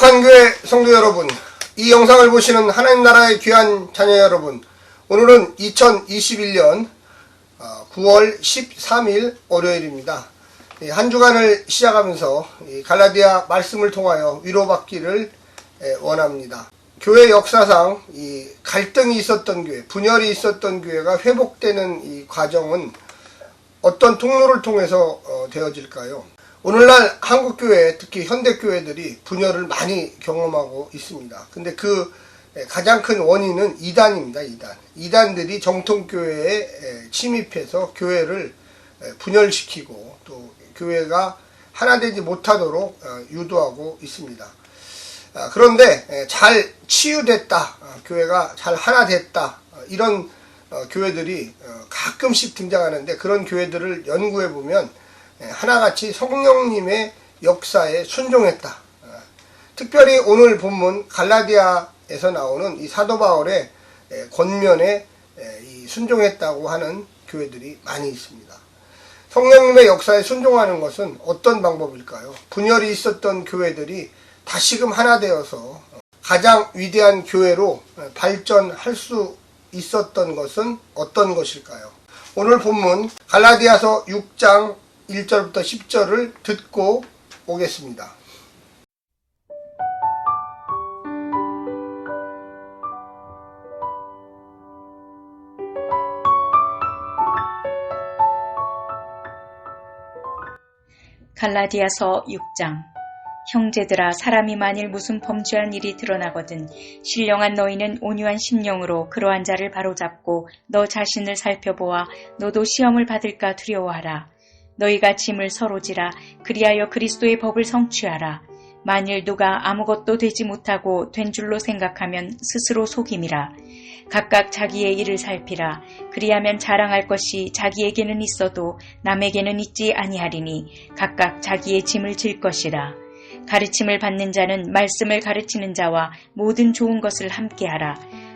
사랑하는 행복한 교회 성도 여러분, 이 영상을 보시는 하나님 나라의 귀한 자녀 여러분, 오늘은 2021년 9월 13일 월요일입니다. 이한 주간을 시작하면서 이 갈라디아 말씀을 통하여 위로받기를 에, 원합니다. 교회 역사상 이 갈등이 있었던 교회, 분열이 있었던 교회가 회복되는 이 과정은 어떤 통로를 통해서 어, 되어질까요? 오늘날 한국 교회, 특히 현대 교회들이 분열을 많이 경험하고 있습니다. 근데 그 에, 가장 큰 원인은 이단입니다. 이단. 이단들이 정통 교회에 에, 침입해서 교회를 에, 분열시키고 또 교회가 하나 되지 못하도록 어, 유도하고 있습니다. 아, 그런데 에, 잘 치유됐다, 어, 교회가 잘 하나 됐다 어, 이런 어, 교회들이 어, 가끔씩 등장하는데 그런 교회들을 연구해 보면 에, 하나같이 성령님의 역사에 순종했다. 어, 특별히 오늘 본문 갈라디아에서 나오는 이 사도 바울의 에, 권면에 순종했다고 하는 교회들이 많이 있습니다. 성령님의 역사에 순종하는 것은 어떤 방법일까요? 분열이 있었던 교회들이 다시금 하나 되어서 가장 위대한 교회로 발전할 수 있었던 것은 어떤 것일까요? 오늘 본문 갈라디아서 6장 1절부터 10절을 듣고 오겠습니다. 갈라디아서 6장 형제들아 사람이 만일 무슨 범죄한 일이 드러나거든 신령한 너희는 온유한 심령으로 그러한 자를 바로잡고 너 자신을 살펴보아 너도 시험을 받을까 두려워하라 너희가 짐을 서로 지라. 그리하여 그리스도의 법을 성취하라. 만일 누가 아무것도 되지 못하고 된 줄로 생각하면 스스로 속임이라. 각각 자기의 일을 살피라. 그리하면 자랑할 것이 자기에게는 있어도 남에게는 있지 아니하리니 각각 자기의 짐을 질 것이라. 가르침을 받는 자는 말씀을 가르치는 자와 모든 좋은 것을 함께하라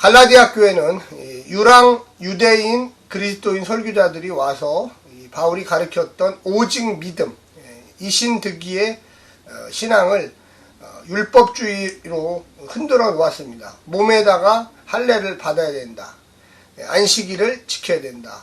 갈라디아 교회는 이 유랑 유대인 그리스도인 설교자들이 와서 이 바울이 가르쳤던 오직 믿음, 예, 이신득이의 어, 신앙을 어, 율법주의로 흔들어 놓았습니다. 몸에다가 할례를 받아야 된다. 예, 안식일을 지켜야 된다.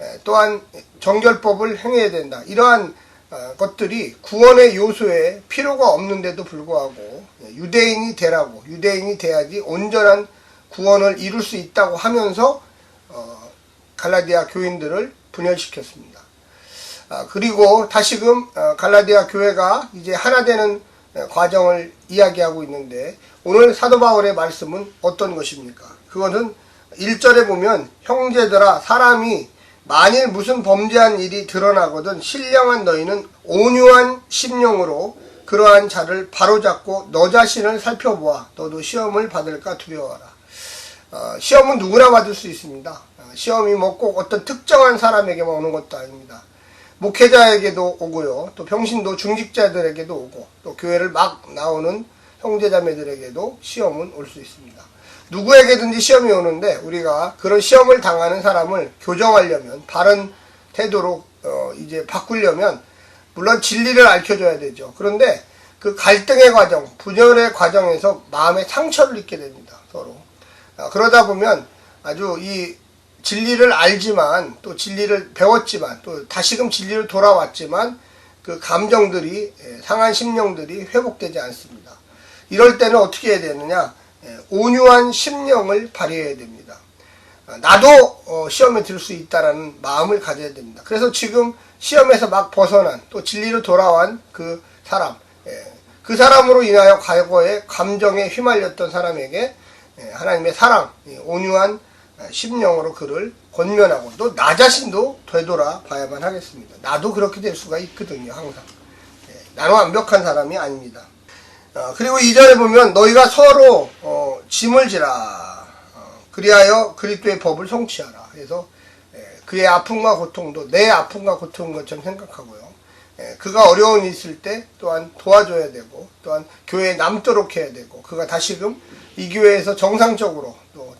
예, 또한 정결법을 행해야 된다. 이러한 어, 것들이 구원의 요소에 필요가 없는데도 불구하고 예, 유대인이 되라고 유대인이 돼야지 온전한 구원을 이룰 수 있다고 하면서 어, 갈라디아 교인들을 분열시켰습니다. 아, 그리고 다시금 어, 갈라디아 교회가 이제 하나 되는 어, 과정을 이야기하고 있는데 오늘 사도 바울의 말씀은 어떤 것입니까? 그것은 1절에 보면 형제들아 사람이 만일 무슨 범죄한 일이 드러나거든 신령한 너희는 온유한 심령으로 그러한 자를 바로잡고 너 자신을 살펴보아 너도 시험을 받을까 두려워하라. 어, 시험은 누구나 받을 수 있습니다. 어, 시험이 뭐 꼭 어떤 특정한 사람에게만 오는 것도 아닙니다. 목회자에게도 오고요. 또 평신도 중직자들에게도 오고 또 교회를 막 나오는 형제자매들에게도 시험은 올 수 있습니다. 누구에게든지 시험이 오는데 우리가 그런 시험을 당하는 사람을 교정하려면 바른 태도로 어, 이제 바꾸려면 물론 진리를 알려줘야 되죠. 그런데 그 갈등의 과정, 분열의 과정에서 마음의 상처를 입게 됩니다. 서로. 아, 그러다 보면 아주 이 진리를 알지만 또 진리를 배웠지만 또 다시금 진리를 돌아왔지만 그 감정들이 예, 상한 심령들이 회복되지 않습니다. 이럴 때는 어떻게 해야 되느냐? 예, 온유한 심령을 발휘해야 됩니다. 아, 나도 어, 시험에 들 수 있다라는 마음을 가져야 됩니다. 그래서 지금 시험에서 막 벗어난 또 진리로 돌아온 그 사람, 예, 그 사람으로 인하여 과거에 감정에 휘말렸던 사람에게 예, 하나님의 사랑, 이 온유한 심령으로 그를 권면하고 또 나 자신도 되돌아 봐야만 하겠습니다. 나도 그렇게 될 수가 있거든요, 항상. 예, 나는 완벽한 사람이 아닙니다. 어, 그리고 이전에 보면 너희가 서로 어, 짐을 지라 어, 그리하여 그리스도의 법을 성취하라. 그래서 예, 그의 아픔과 고통도 내 아픔과 고통인 것처럼 생각하고요. 예, 그가 어려운 일 있을 때 또한 도와줘야 되고 또한 교회에 남도록 해야 되고 그가 다시금 이 교회에서 정상적으로 또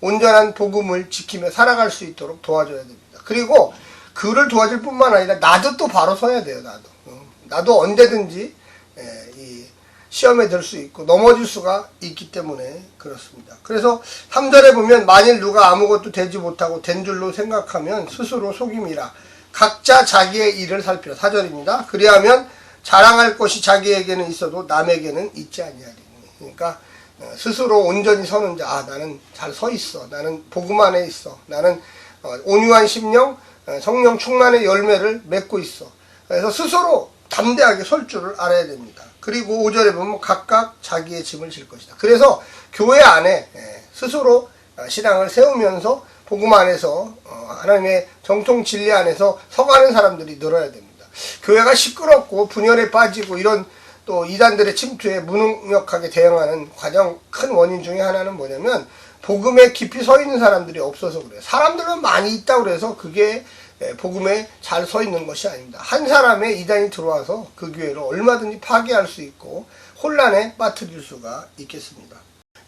온전한 복음을 지키며 살아갈 수 있도록 도와줘야 됩니다. 그리고 그를 도와줄 뿐만 아니라 나도 또 바로 서야 돼요. 나도 어, 나도 언제든지 예, 이 시험에 들 수 있고 넘어질 수가 있기 때문에 그렇습니다. 그래서 3절에 보면 만일 누가 아무것도 되지 못하고 된 줄로 생각하면 스스로 속임이라 각자 자기의 일을 살피라 4절입니다. 그리하면 자랑할 것이 자기에게는 있어도 남에게는 있지 아니하리니 그러니까 어, 스스로 온전히 서는 자, 아, 나는 잘 서 있어. 나는 복음 안에 있어. 나는 어, 온유한 심령, 어, 성령 충만의 열매를 맺고 있어. 그래서 스스로 담대하게 설 줄을 알아야 됩니다. 그리고 5절에 보면 각각 자기의 짐을 질 것이다. 그래서 교회 안에 예, 스스로 어, 신앙을 세우면서 복음 안에서 어, 하나님의 정통 진리 안에서 서가는 사람들이 늘어야 됩니다. 교회가 시끄럽고 분열에 빠지고 이런 또 이단들의 침투에 무능력하게 대응하는 과정 큰 원인 중에 하나는 뭐냐면 복음에 깊이 서 있는 사람들이 없어서 그래요. 사람들은 많이 있다고 그래서 그게 예, 복음에 잘 서 있는 것이 아닙니다. 한 사람의 이단이 들어와서 그 교회를 얼마든지 파괴할 수 있고 혼란에 빠뜨릴 수가 있겠습니다.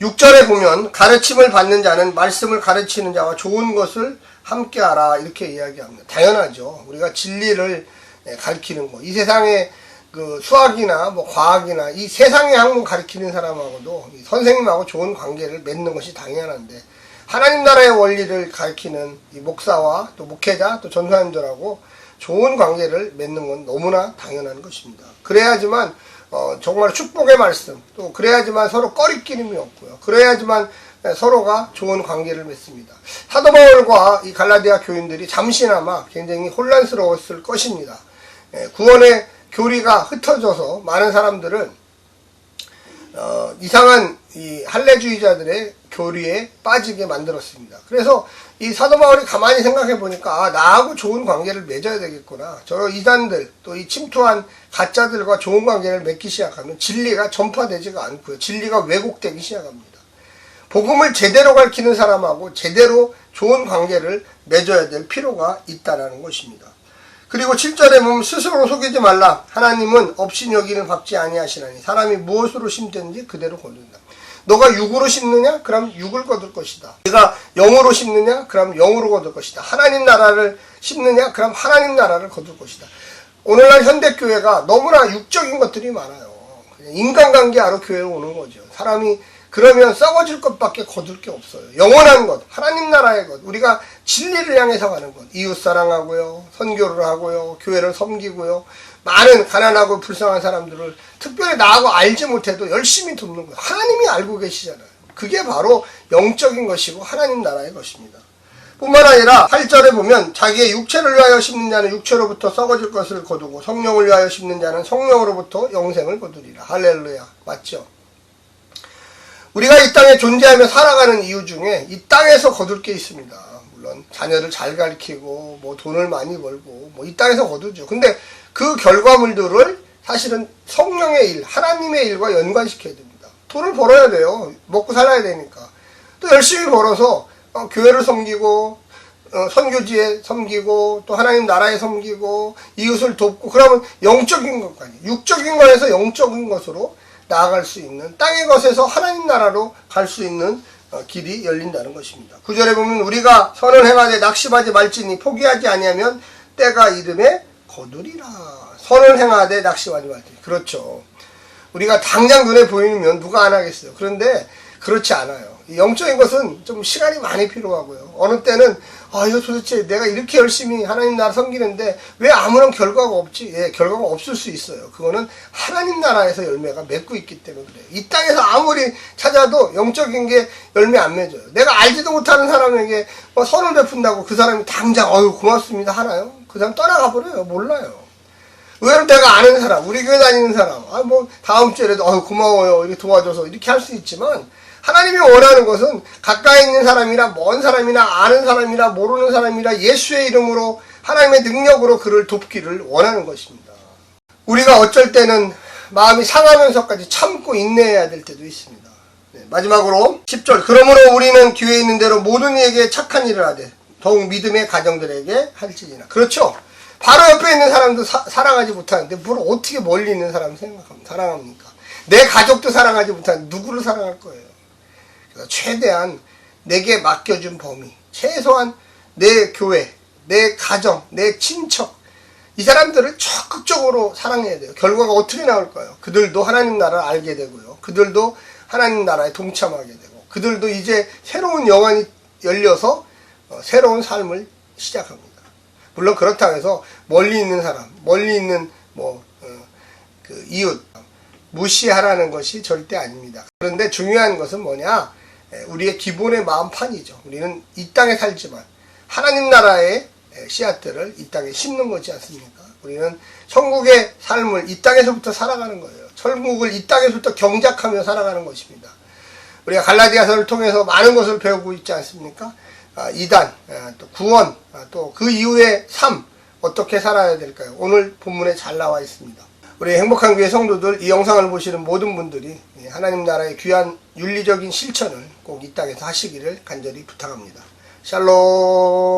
6절에 보면 가르침을 받는 자는 말씀을 가르치는 자와 좋은 것을 함께하라 이렇게 이야기합니다. 당연하죠. 우리가 진리를 예, 가르치는 거. 이 세상에 그 수학이나 뭐 과학이나 이 세상의 학문 가르치는 사람하고도 이 선생님하고 좋은 관계를 맺는 것이 당연한데 하나님 나라의 원리를 가르치는 이 목사와 또 목회자 또 전사님들하고 좋은 관계를 맺는 건 너무나 당연한 것입니다. 그래야지만 어, 정말 축복의 말씀 또 그래야지만 서로 꺼리끼림이 없고요. 그래야지만 서로가 좋은 관계를 맺습니다. 사도 바울과 이 갈라디아 교인들이 잠시나마 굉장히 혼란스러웠을 것입니다. 예, 구원의 교리가 흩어져서 많은 사람들은 어, 이상한 이 할례주의자들의 교리에 빠지게 만들었습니다. 그래서 이 사도 바울이 가만히 생각해 보니까 아, 나하고 좋은 관계를 맺어야 되겠구나. 저 이단들 또 이 침투한 가짜들과 좋은 관계를 맺기 시작하면 진리가 전파되지가 않고요. 진리가 왜곡되기 시작합니다. 복음을 제대로 가르치는 사람하고 제대로 좋은 관계를 맺어야 될 필요가 있다라는 것입니다. 그리고 7절에 보면 스스로 속이지 말라. 하나님은 없인 여기는 밟지 아니하시나니 사람이 무엇으로 심든지 그대로 거둔다. 너가 육으로 심느냐? 그럼 육을 거둘 것이다. 네가 영으로 심느냐? 그럼 영으로 거둘 것이다. 하나님 나라를 심느냐? 그럼 하나님 나라를 거둘 것이다. 오늘날 현대교회가 너무나 육적인 것들이 많아요. 인간관계하러 교회로 오는 거죠. 사람이 그러면 썩어질 것밖에 거둘 게 없어요. 영원한 것, 하나님 나라의 것, 우리가 진리를 향해서 가는 것, 이웃 사랑하고요, 선교를 하고요, 교회를 섬기고요, 많은 가난하고 불쌍한 사람들을 특별히 나하고 알지 못해도 열심히 돕는 것. 하나님이 알고 계시잖아요. 그게 바로 영적인 것이고 하나님 나라의 것입니다. 뿐만 아니라 8절에 보면 자기의 육체를 위하여 심는 자는 육체로부터 썩어질 것을 거두고 성령을 위하여 심는 자는 성령으로부터 영생을 거두리라. 할렐루야. 맞죠? 우리가 이 땅에 존재하며 살아가는 이유 중에 이 땅에서 거둘 게 있습니다. 물론 자녀를 잘 가르치고 뭐 돈을 많이 벌고 뭐 이 땅에서 거두죠. 근데 그 결과물들을 사실은 성령의 일, 하나님의 일과 연관시켜야 됩니다. 돈을 벌어야 돼요. 먹고 살아야 되니까. 또 열심히 벌어서 어, 교회를 섬기고 어, 선교지에 섬기고 또 하나님 나라에 섬기고 이웃을 돕고 그러면 영적인 것까지 육적인 것에서 영적인 것으로 나아갈 수 있는 땅의 것에서 하나님 나라로 갈 수 있는 어, 길이 열린다는 것입니다. 구절에 보면 우리가 선을 행하되 낙심하지 말지니 포기하지 아니하면 때가 이름에 거두리라. 선을 행하되 낙심하지 말지니 그렇죠. 우리가 당장 눈에 보이면 누가 안 하겠어요. 그런데 그렇지 않아요. 이 영적인 것은 좀 시간이 많이 필요하고요. 어느 때는 아 이거 도대체 내가 이렇게 열심히 하나님 나라 섬기는데 왜 아무런 결과가 없지? 예, 결과가 없을 수 있어요. 그거는 하나님 나라에서 열매가 맺고 있기 때문에 그래요. 이 땅에서 아무리 찾아도 영적인 게 열매 안 맺어요. 내가 알지도 못하는 사람에게 뭐 선을 베푼다고 그 사람이 당장 어유 고맙습니다 하나요? 그 사람 떠나가 버려요. 몰라요. 의외로 내가 아는 사람, 우리 교회 다니는 사람, 아, 뭐, 다음 주에라도, 어유 고마워요. 이렇게 도와줘서 이렇게 할 수 있지만, 하나님이 원하는 것은 가까이 있는 사람이나 먼 사람이나 아는 사람이나 모르는 사람이나 예수의 이름으로 하나님의 능력으로 그를 돕기를 원하는 것입니다. 우리가 어쩔 때는 마음이 상하면서까지 참고 인내해야 될 때도 있습니다. 네, 마지막으로 10절 그러므로 우리는 기회 있는 대로 모든 이에게 착한 일을 하되 더욱 믿음의 가정들에게 할지니라. 그렇죠. 바로 옆에 있는 사람도 사, 사랑하지 못하는데 뭘 어떻게 멀리 있는 사람 생각합니까? 사랑합니까? 내 가족도 사랑하지 못하는데 누구를 사랑할 거예요? 그래서 최대한 내게 맡겨준 범위, 최소한 내 교회, 내 가정, 내 친척, 이 사람들을 적극적으로 사랑해야 돼요. 결과가 어떻게 나올까요? 그들도 하나님 나라를 알게 되고요. 그들도 하나님 나라에 동참하게 되고, 그들도 이제 새로운 영안이 열려서 어, 새로운 삶을 시작합니다. 물론 그렇다고 해서 멀리 있는 사람, 멀리 있는 뭐, 어, 그 이웃, 무시하라는 것이 절대 아닙니다. 그런데 중요한 것은 뭐냐? 에, 우리의 기본의 마음판이죠. 우리는 이 땅에 살지만 하나님 나라의 에, 씨앗들을 이 땅에 심는 거지 않습니까? 우리는 천국의 삶을 이 땅에서부터 살아가는 거예요. 천국을 이 땅에서부터 경작하며 살아가는 것입니다. 우리가 갈라디아서를 통해서 많은 것을 배우고 있지 않습니까? 아, 이단, 아, 또 구원, 또그 이후의 삶 어떻게 살아야 될까요? 오늘 본문에 잘 나와 있습니다. 우리 행복한 교회 성도들 이 영상을 보시는 모든 분들이 예, 하나님 나라의 귀한 윤리적인 실천을 꼭 이 땅에서 하시기를 간절히 부탁합니다. 샬롬.